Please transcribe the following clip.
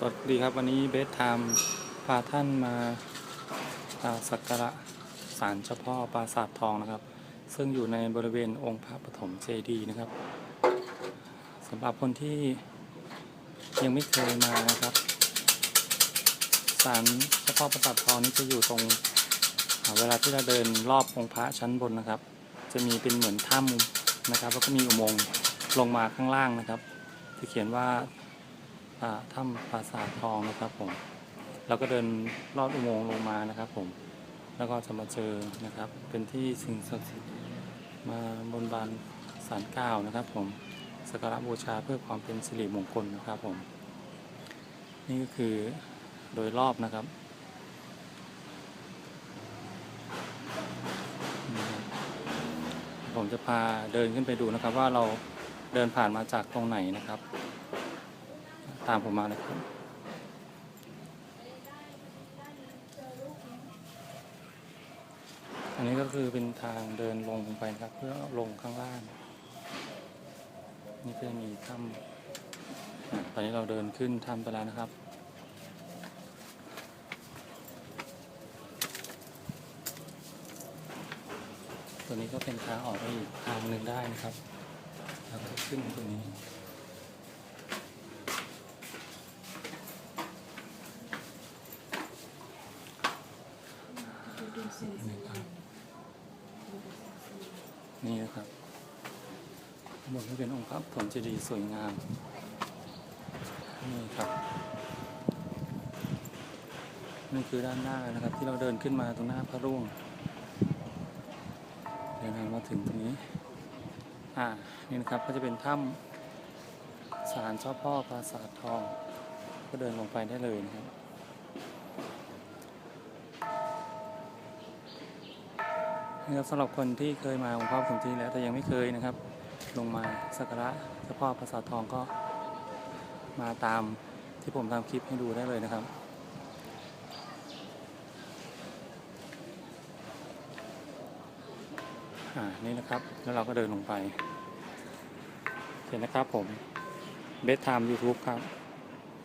สวัสดีครับวันนี้เบสไทม์พาท่านมาอ่าสักการะศาลเจ้าพ่อปราสาททองนะครับ ซึ่งอยู่ในบริเวณองค์พระปฐมเจดีย์นะครับสำหรับคนที่ยังไม่เคยมานะครับศาลเจ้าพ่อปราสาททองนี้จะอยู่ตรงเวลาที่เราเดินรอบองค์พระชั้นบนนะครับ จะมีเป็นเหมือนถ้ำนะครับแล้วก็มีอุโมงค์ลงมาข้างล่างนะครับที่เขียนว่า ถ้ำปราสาททองนะครับผมเราก็เดินลอดอุโมงค์ลงมานะครับผม แล้วก็จะมาเจอนะครับ เป็นที่สิ่งศักดิ์สิทธิ์มาบนบานสารกล่าวนะครับ ผมสักการะบูชาเพื่อความเป็นสิริมงคลนะครับผม นี่ก็คือโดยรอบนะครับผมจะพาเดินขึ้นไปดูนะครับว่าเราเดินผ่านมาจากตรงไหนนะครับ ตามผมมาเลยครับอันนี้ก็คือเป็นทางเดินลงไปครับ เพื่อลงข้างล่าง นี่ก็จะมีถ้ำตอนนี้เราเดินขึ้นถ้ำไปแล้วนะครับ ตัวนี้ก็เป็นทางออกไปอีกทางหนึ่งได้นะครับแล้วก็ขึ้นตรงนี้ นี่นะครับบนก็เป็นองค์พระปฐมเจดีย์สวยงาม นี่ครับนี่คือด้านหน้านะครับ ที่เราเดินขึ้นมาตรงหน้าพระร่วง เดินทางมาถึงตรงนี้ อ่า นี่นะครับก็จะเป็นถ้ำศาลเจ้าพ่อปราสาททอง ก็เดินลงไปได้เลยนะครับ นะครับสำหรับคนที่เคยมาองค์พระปฐมเจดีแล้วแต่ยังไม่เคยนะครับ ลงมาสักการะเจ้าพ่อปราสาททองก็มาตามที่ผมทำคลิปให้ดูได้เลยนะครับอ่านี่นะครับแล้วเราก็เดินลงไปเห็นนะครับผมเบสไทม์ยูทูบครับ